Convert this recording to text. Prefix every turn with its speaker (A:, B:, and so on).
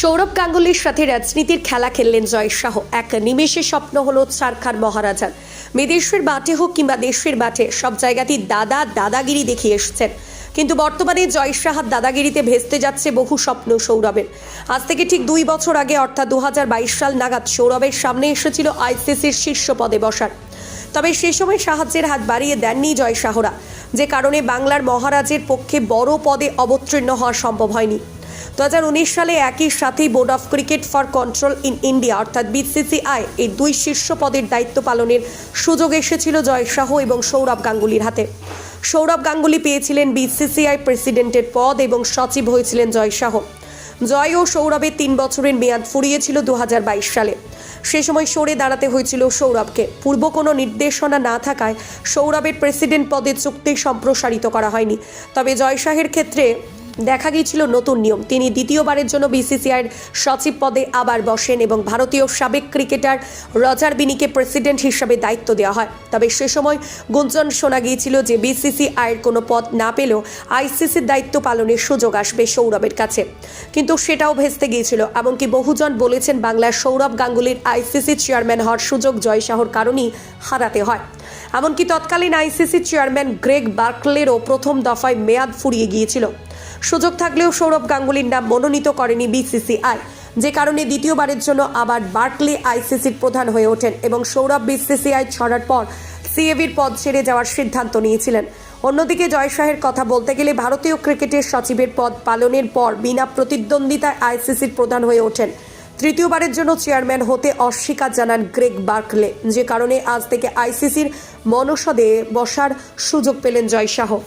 A: সৌরভ গাঙ্গুলির সাথে রাজনীতির খেলা খেললেন জয় শাহ। এক নিমেষে স্বপ্ন হলো চারখার মহারাজার। বিদেশের বাটে হোক কিংবা দেশের বাটে, সব জায়গাতেই দাদা দাদাগিরি দেখিয়ে এসেছেন। কিন্তু বর্তমানে জয় দাদাগিরিতে ভেস্তে যাচ্ছে বহু স্বপ্ন সৌরভের। আজ থেকে ঠিক দুই বছর আগে, অর্থাৎ দু হাজার বাইশ সাল নাগাদ, সৌরভের সামনে এসেছিল আইসিসির শীর্ষ পদে বসার। তবে সে সময় সাহায্যের হাত বাড়িয়ে দেননি জয় শাহরা, যে কারণে বাংলার মহারাজের পক্ষে বড় পদে অবতীর্ণ হওয়া সম্ভব হয়নি। উনিশ সালে একই সাথেই board of cricket for control in India, অর্থাৎ বিসিসিআই এই দুই শীর্ষ পদের দায়িত্ব পালনের সুযোগ এসেছিল জয় শাহ এবং সৌরভ গাঙ্গুলির হাতে। সৌরভ গাঙ্গুলি পেয়েছিলেন বিসিসিআই প্রেসিডেন্টের পদ এবং সচিব হয়েছিলেন জয় শাহ। জয় ও সৌরভের তিন বছরের মেয়াদ ফুরিয়েছিল দু হাজার বাইশ সালে। সে সময় সরে দাঁড়াতে হয়েছিল সৌরভকে। পূর্ব কোনো নির্দেশনা না থাকায় সৌরভের প্রেসিডেন্ট পদে চুক্তি সম্প্রসারিত করা হয়নি। তবে জয় শাহের ক্ষেত্রে দেখা গিয়েছিল নতুন নিয়ম। তিনি দ্বিতীয়বারের জন্য বিসিসিআইয়ের সচিব পদে আবার বসেন এবং ভারতীয় সাবেক ক্রিকেটার রজার বিনিকে প্রেসিডেন্ট হিসাবে দায়িত্ব দেওয়া হয়। তবে সে সময় গুঞ্জন শোনা গিয়েছিল যে বিসিসিআইয়ের কোনো পদ না পেলেও আইসিসির দায়িত্ব পালনের সুযোগ আসবে সৌরভের কাছে। কিন্তু সেটাও ভেস্তে গিয়েছিল। এমনকি বহুজন বলেছেন বাংলার সৌরভ গাঙ্গুলির আইসিসি চেয়ারম্যান হওয়ার সুযোগ জয় শাহর কারণেই হারাতে হয়। এমনকি তৎকালীন আইসিসি চেয়ারম্যান গ্রেগ বার্কলেরও প্রথম দফায় মেয়াদ ফুরিয়ে গিয়েছিল। সুযোগ থাকলেও সৌরভ গাঙ্গুলির নাম মনোনীত করেনি বিসিসিআই। যে কারণে দ্বিতীয়বারের জন্য আবার বার্কলি আইসিসির প্রধান হয়ে ওঠেন এবং সৌরভ বিসিসিআই ছড়ার পর সিএবির পদ ছেড়ে যাওয়ার সিদ্ধান্ত নিয়েছিলেন। অন্যদিকে জয় শাহের কথা বলতে গেলে ভারতীয় ক্রিকেটের সচিবের পদ পালনের পর বিনা প্রতিদ্বন্দ্বিতায় আইসিসির প্রধান হয়ে ওঠেন। তৃতীয়বারের জন্য চেয়ারম্যান হতে অস্বীকার জানান গ্রেগ বার্কলে। যে কারণে আজ থেকে আইসিসির মনসদে বসার সুযোগ পেলেন জয় শাহ।